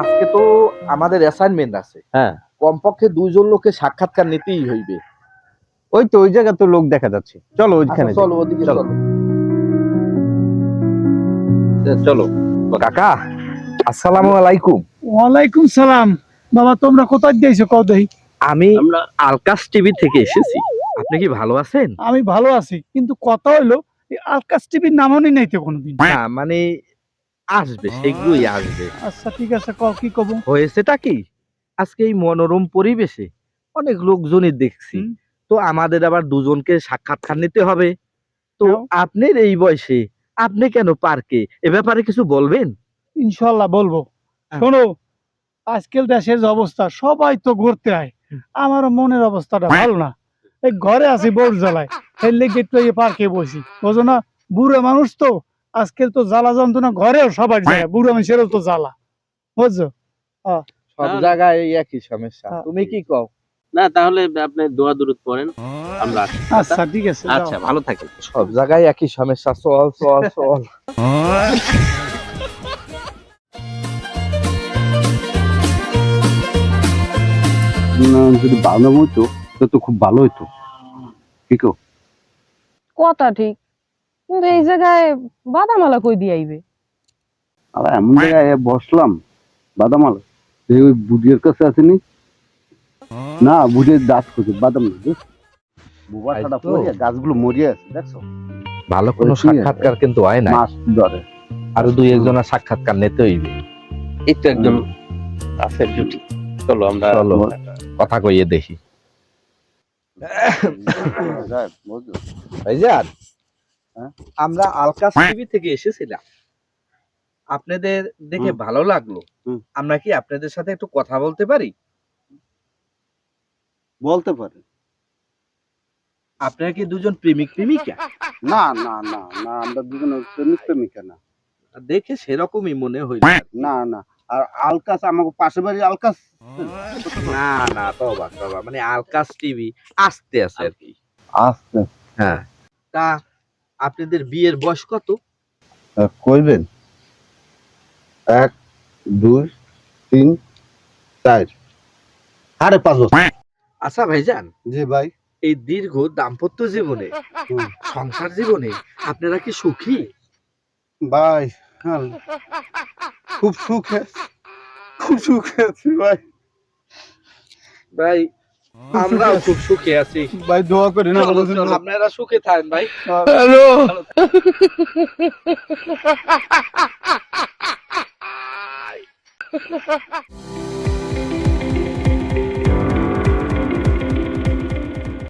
আজকে তো আমাদের অ্যাসাইনমেন্ট আছে। হ্যাঁ। কমপক্ষে দুইজন লোকে সাক্ষাৎকার নিতেই হইবে। ওই তো ওই জায়গা তো লোক দেখা যাচ্ছে। চলো ওইখানে আচ্ছা, চলো ওদিকে চলো। চলো। কাকা আসসালামু আলাইকুম। ওয়ালাইকুম সালাম। বাবা তোমরা কোথায় দিয়েছ কও দেই আমি আমরা আলকাস টিভি থেকে এসেছি। আপনি কি ভালো আছেন? আমি ভালো আছি কিন্তু কথা হইল এই আলকাস টিভির নামও নাই তো কোনোদিন। না মানে আসবে সেগুলোই আসবে। আচ্ছা ঠিক আছে কও কি কব? হয়েছেটা কি? আজকে এই মনোরম পরিবেশে অনেক লোকজনই দেখছি। তো আমাদের আবার দুজনকে সাক্ষাৎকার নিতে হবে। তো হ্যাঁ। আপনার এই বয়সে আপনি কেন পার্কে? এ ব্যাপারে কিছু বলবেন? ইনশাল্লাহ বলব। হ্যাঁ। শোনো আজকাল দেশের যে অবস্থা সবাই তো ঘুরতে আয়। আমার মনের অবস্থাটা ভালো না। এই ঘরে আছি বোর জ্বালায়। সেই লেগে একটু এই পার্কে বসি। বোঝো না বুড়ো মানুষ তো। আজকাল তো জ্বালা যন্ত্রণা ঘরেও সবার যায় বুড়ো মানুষেরও তো জ্বালা। বুঝছ? সব হ্যাঁ। জায়গায় এই একই সমস্যা। হ্যাঁ। তুমি কি কও? না তাহলে আপনি দোয়া দূরত পড়েন আমরা আচ্ছা ঠিক আছে আচ্ছা ভালো থাকেন। সব জায়গায় একই সমস্যা চল চল চল। না, যদি ভালো হতো তো তো খুব ভালো হতো ঠিক কথা ঠিক। কিন্তু এই জায়গায় বাদামালা কই দিয়ে আইবে? আর এমন জায়গায় বসলাম বাদাম আলো এই ওই বুড়ির কাছে আসেনি। না বুড়ির দাঁত খুঁজে বাদাম বোবা ছাড়া পড়ে গাছগুলো মরিয়ে আছে দেখছ? ভালো কোনো। সাক্ষাৎকার কিন্তু হয় না মাছ ধরে। আরও দুই একজনের সাক্ষাৎকার নিতে হইবে। এই তো একজন আছে ডিউটি চলো আমরা চলো কথা কইয়ে দেখি। ভাইজান? আমরা আলকাস টিভি থেকে এসেছিলাম। আপনাদের দেখে ভালো লাগল। আমরা কি আপনাদের সাথে একটু কথা বলতে পারি? বলতে পারে। আপনারা কি দুজন প্রেমিক প্রেমিকা? না না না না আমরা দুজনে প্রেমিক প্রেমিকা না। দেখে সেরকমই মনে হইল। না না আর আলকাস আমাকে পাশে বাড়ি আলকাস না না তবা তবা মানে আলকাস টিভি আসতে আছে আর কি। আস্তে। হ্যাঁ। তা আপনাদের বিয়ের বয়স কত? কইবেন এক দুই তিন চার। সাড়ে পাঁচ বছর। আচ্ছা ভাইজান। জি ভাই। এই দীর্ঘ দাম্পত্য জীবনে। সংসার জীবনে আপনারা কি সুখী? ভাই হ্যাঁ, খুব সুখে খুব সুখে আছি ভাই। ভাই আমরাও খুব সুখে আছি। ভাই দোয়া করি না আপনারা সুখে থাকেন ভাই। হ্যালো।